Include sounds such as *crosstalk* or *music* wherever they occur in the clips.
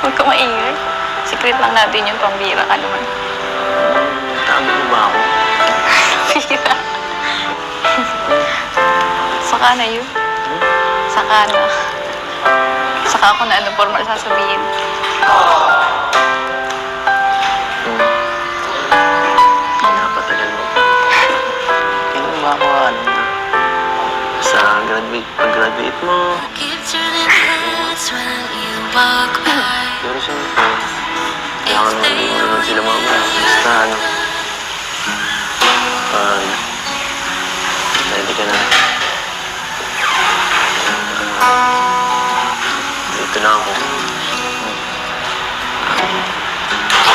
Huwag ka maingay. Secret lang natin yung pambira ka naman. Tama mo ba ako? Bira. Saka na yun. Saka na. Saka ako na ano formal sasabihin. Napatagal graduate, pag-graduate mo. Pero siyempre, kailangan mo hindi mo naman sila mamaya. Basta ano. Pag ready ka na. Dito lang ako.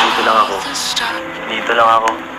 Dito lang ako. Dito lang ako.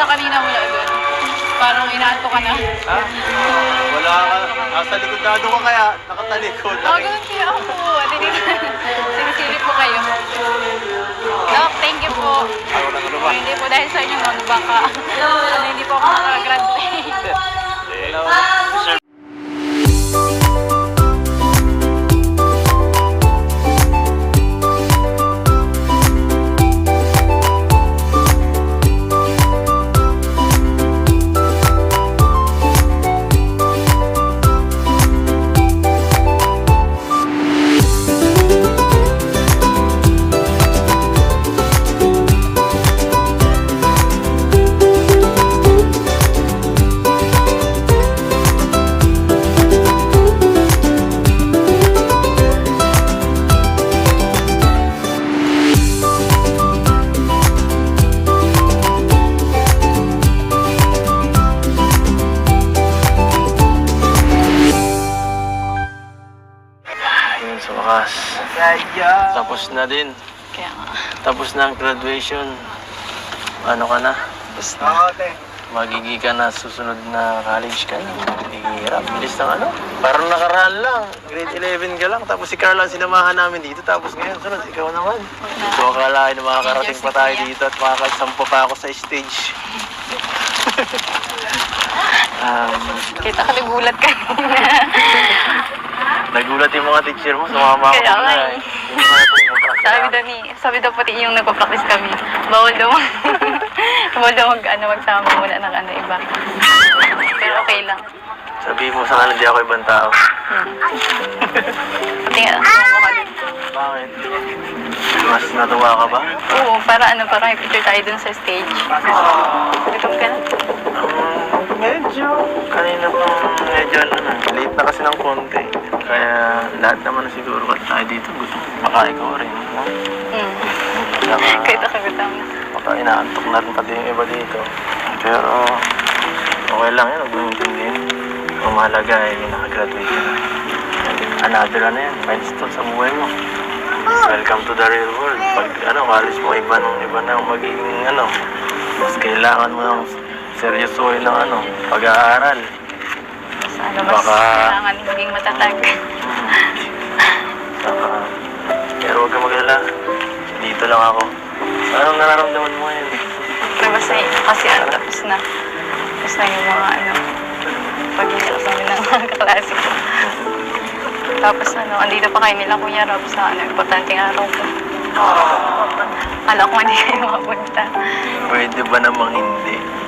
Niya kita kanina mula doon. Parang inaanto ka na. Ha? Wala ka. Nasa likod na ka kaya. Nakatalikod. Oh, ganun kaya ako. Sinisilip po kayo. Doc, thank you po. Ako lang ano ba? Hindi po dahil sa inyo, no, baka ano, hindi po ako makagraduate. Sir, graduation. Ano ka na? Tapos na. Magigi ka na susunod na college ka na. Hihirap. Bilis ng ano. Parang nakaraan lang. Grade 11 ka lang. Tapos si Carla ang sinamahan namin dito. Tapos ngayon, sunod, ikaw naman. Hindi ko akalain na makakarating pa tayo dito at makakasampa pa ako sa stage. *laughs* um, Kita ka nagulat ka. *laughs* nagulat yung mga teacher mo. Sumama ako Kaya nga na eh. Sabi daw ni, sabi daw pati yung nagpa-practice kami, bawal daw, *laughs* bawal daw mag, ano, magsama muna ng ano iba. Pero okay lang. Sabihin mo sa kanila, hindi ako ibang tao. Ka din. Bakit? Mas natuwa ka ba? Oo, para ano, para may picture tayo dun sa stage. Gutom ka na? Um, medyo. Kanina pa medyo ano na. Late na kasi ng konti. Kaya lahat naman siguro kasi tayo dito gusto makain ko rin. no? Saka Kahit ako gutom. baka inaantok na rin pati yung iba dito. Pero okay lang yun. Huwag mo intindihin. Ang mahalaga ay nakagraduate ka na. Another ano yan, milestone sa buhay mo. Welcome to the real world. Pag ano, college mo, iba iba na ang magiging ano. Mas kailangan mo ng seryosohin ng ano, pag-aaral. Mas ano, mas Baka- kailangan maging matatag. *laughs* Saka, pero huwag kang mag-alala. Dito lang ako. Anong nararamdaman mo ngayon? Pero masaya kasi ano, tapos na. Tapos na yung mga ano, pag-iiyak kami ng mga kaklase ko. Tapos ano, andito pa kayo nila Kuya Rob sa ano, importanteng araw ko. Kala ko hindi kayo makapunta. Pwede ba namang hindi?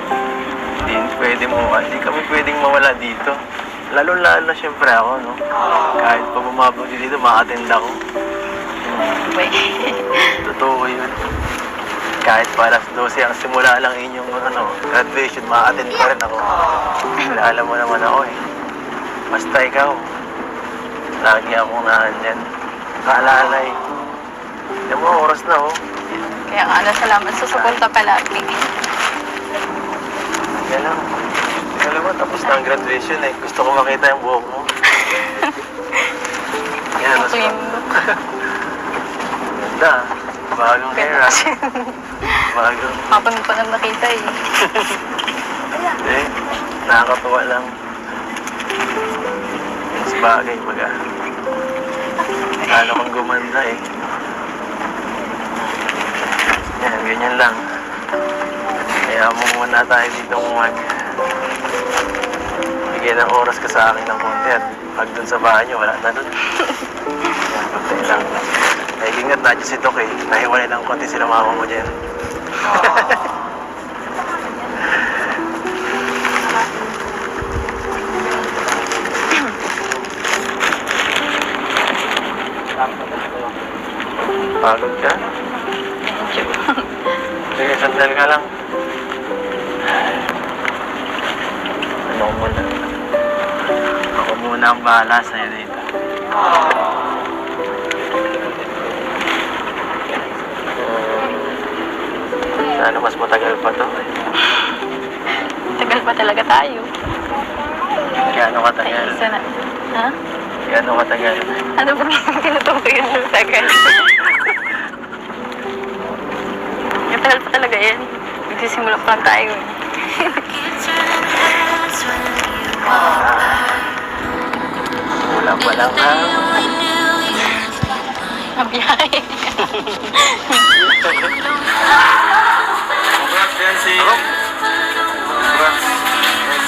Hindi, pwede mo. Hindi kami pwedeng mawala dito. Lalo-lalo na siyempre ako, no? Kahit pa bumabog dito, ma-attend ako. Totoo yun. Kahit pa alas 12 ang simula lang inyong ano, graduation, ma-attend pa rin ako. Kilala mo naman ako eh. Basta ikaw, lagi akong naandyan. Kaalalay. Yung mga oras na oh. Kaya nga, salamat sa suporta palagi. Yan lang. Alam mo, tapos na ang graduation eh. Gusto ko makita yung buhok mo. *laughs* Yan, mas Twin. Ganda. Bagong hair ah. Bagong. Kapag ko na nakita eh. *laughs* Eh, nakakatuwa lang. Mas bagay baga. Lalo kang gumanda eh. Yan, ganyan lang. Kaya mo muna tayo dito mag bigyan ng oras ka sa akin ng konti at pag dun sa bahay niyo, wala na dun. *laughs* Konti lang. Ay, ingat na si Doc eh. Nahiwalay ng konti sila mama mo dyan. *laughs* Pagod ka? Sige, sandal ka lang. na ang bahala sa'yo dito. Sana mas matagal pa to. Tagal pa talaga tayo. Gaano katagal? Ay, na. Ha? Gaano katagal? Ano ba yung tinutukoy yung tagal? Katagal pa talaga yan. Nagsisimula pa lang tayo. eh pa lang ha. Mabiyahe. Congrats, Yancy. Congrats.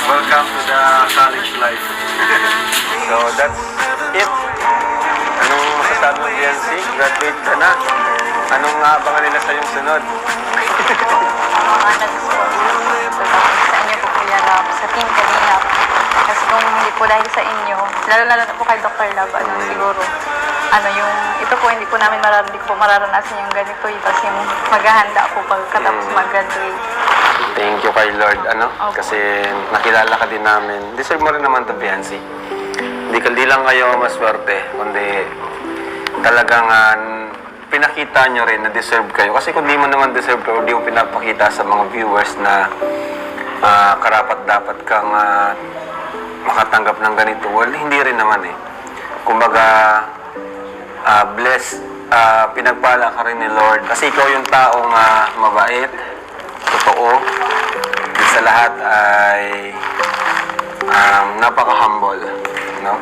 Welcome to the college life. *laughs* so, that's it. Anong masasabi mo, Yancy? Graduate ka na. Anong aabangan nila sa yung sunod? mga nag-sponsor sa inyo po Kuya Rob, sa Team Kalingap. Kasi kung hindi po dahil sa inyo, lalo-lalo na po kay Dr. Lab, ano, siguro, ano yung, ito po hindi po namin mararanasan, hindi ko po mararanasan yung ganito, eh, kasi yung maghahanda po pagkatapos mag-graduate. Thank you kay Lord, ano? Opo. Kasi nakilala ka din namin. Deserve mo rin naman to, Biancy. Hindi, hindi lang kayo maswerte, kundi talagang ah, pinakita nyo rin na deserve kayo. Kasi kung di mo naman deserve ka, di mo pinapakita sa mga viewers na ah, karapat dapat kang ah, makatanggap ng ganito, well, hindi rin naman eh. Kumbaga, ah bless, ah, pinagpala ka rin ni Lord. Kasi ikaw yung taong ah, mabait, totoo, at sa lahat ay um, napaka-humble. No?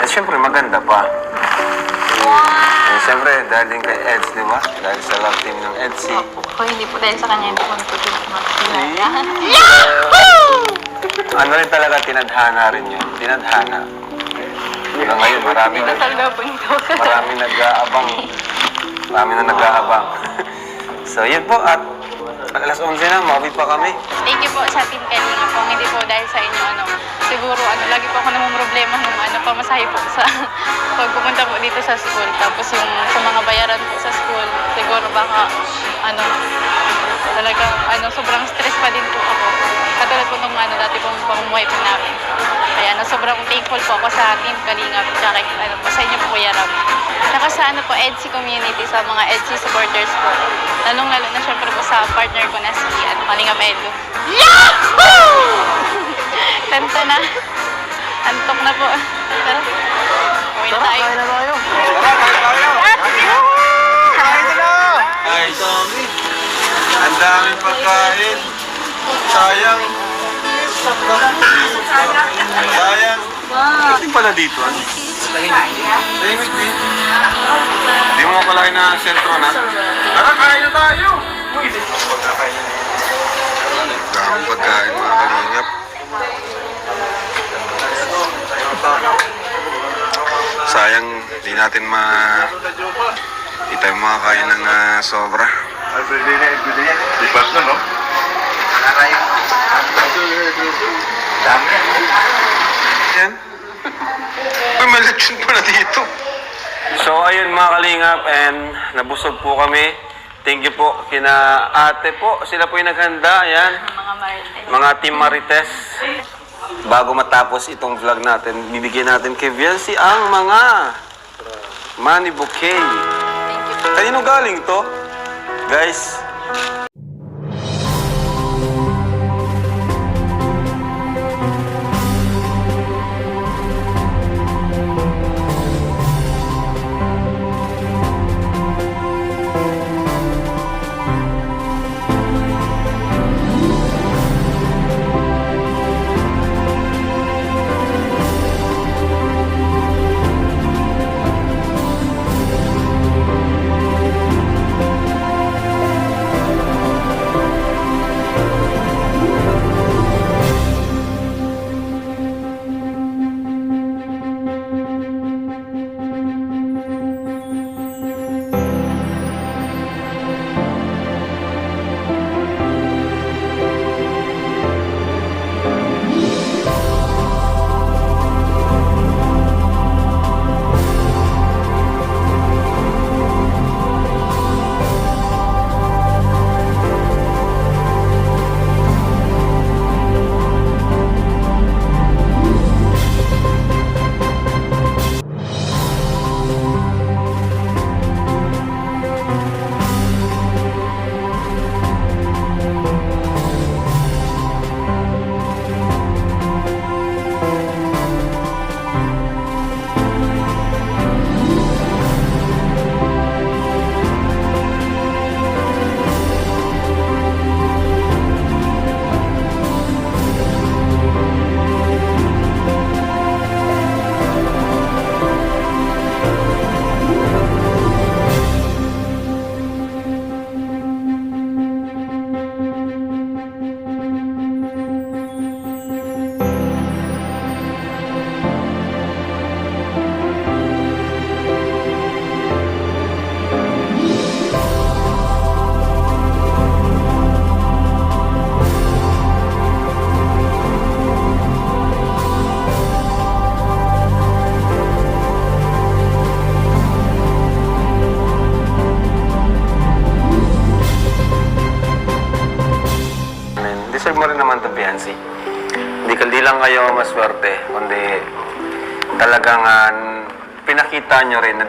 At syempre, maganda pa. And syempre, dahil din kay Eds, di ba? Dahil sa love team ng Edsy. Kung hindi po dahil sa kanya, hindi po nito magkilala. *laughs* Ano rin talaga, tinadhana rin yun. Tinadhana. Hanggang ngayon, marami na, marami nag-aabang. Marami na nag-aabang. *laughs* so, yun po. At alas 11 na, mauwi pa kami. Thank you po sa Team Kalinga po. Hindi po dahil sa inyo, ano, siguro, ano, lagi po ako namang problema nung, ano, pamasahe po sa, *laughs* pag pumunta po dito sa school. Tapos yung sa mga bayaran po sa school, siguro baka, ano, talagang, ano, sobrang stress pa din po ako. Katulad po nung, ano, dati pong pamumuhay po namin. Kaya, ano, sobrang thankful po ako sa Team Kalinga, tsaka, ano, po sa inyo po, Kuya Ram. Tsaka sa, ano po, EDSI community, sa mga EDSI supporters po. Lalong-lalo na syempre po sa partner ko na si, ano, Kalinga Melo. *laughs* Tanta na. Antok na po. Tara. Uwi na tayo. na tayo. Ay, Tommy. Ang daming pagkain. Sayang. Sayang. Hindi pala dito, ano? Tahimik din. Hindi mo akalain na sentro na. Tara, kain na tayo! Daming pagkain, mga kalingap. Sayang, di natin ma... Di tayo makakain ng ah, sobra. Na, everyday yan. Di ba ito, no? Dami yan. Yan. Uy, *laughs* may lechon pala dito. So, ayun mga kalingap and nabusog po kami. Thank you po kina ate po. Sila po yung naghanda. Ayan. Mga. Mga Team Marites. Bago matapos itong vlog natin, bibigyan natin kay Vielsi ang mga money bouquet. Thank you po. Kanino galing to? Guys,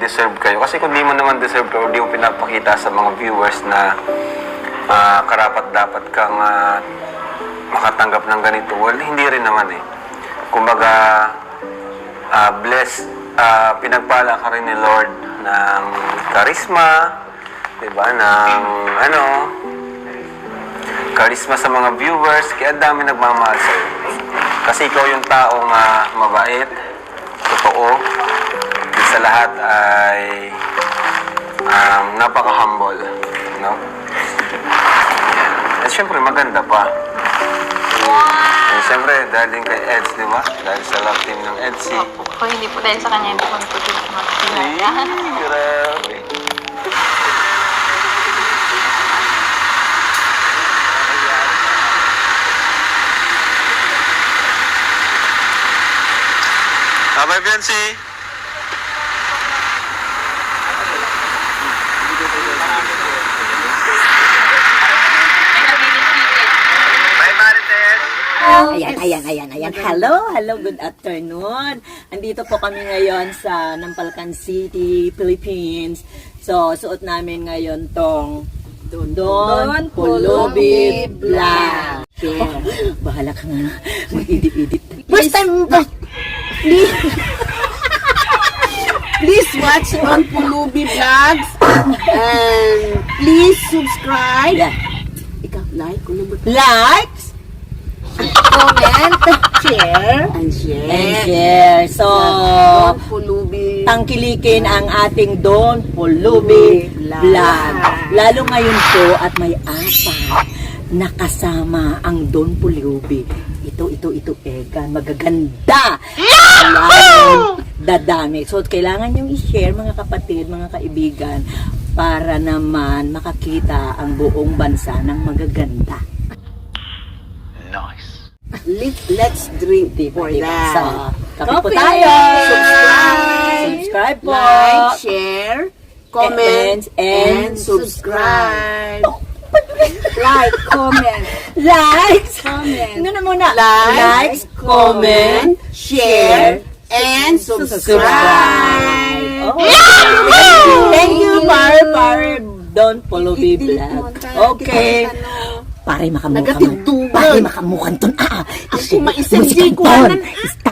deserve kayo. Kasi kung di mo naman deserve ka, di mo pinapakita sa mga viewers na ah, karapat dapat kang ah, makatanggap ng ganito, well, hindi rin naman eh. Kumbaga, ah, bless, ah, pinagpala ka rin ni Lord ng charisma, di ba, ng ano, charisma sa mga viewers, kaya dami nagmamahal sa'yo. Kasi ikaw yung taong ah, mabait, totoo, sa lahat ay um, napaka-humble. No? At syempre, maganda pa. And syempre, dahil din kay Eds, di ba? Dahil sa love team ng Edsy. Opo. Kung hindi po dahil sa kanya, hindi po po ito Ay, magpinaya. grabe. Bye-bye, Biancy. Bye, Marites. Ayan, ayan, ayan, ayan. Hello, hello, good afternoon. Andito po kami ngayon sa Nampalcan City, Philippines. So, suot namin ngayon tong Don, Pulubi Vlog. Oh, *laughs* bahala ka nga. Mag-edit-edit. First time ba? Please. please watch on Pulubi Vlogs. And please subscribe. Ikaw, like, Likes, comment, share, and share. And share. So, Pulubi. tangkilikin ang ating Don Pulubi Vlog. Lalo ngayon po at may apat nakasama ang Don Pulubi. Ito, ito, ito, Egan. Magaganda. Lalong dadami. So, kailangan yung i-share, mga kapatid, mga kaibigan, para naman makakita ang buong bansa ng magaganda. Let, let's drink for that. So, kape po tayo. Subscribe. Subscribe po. Like, share, comment, and and subscribe. like, comment, *laughs* Likes. comment, Ano na muna? Like, Likes, comment, share, and subscribe. Oh. Thank you, Pare, Pare. Don't follow me vlog. Okay. Pare, makamukha mo. Nagatugtugan. Pare, makamukan ton. Ah, ah. Ako, maisensi Musikan ko, ton. Stop.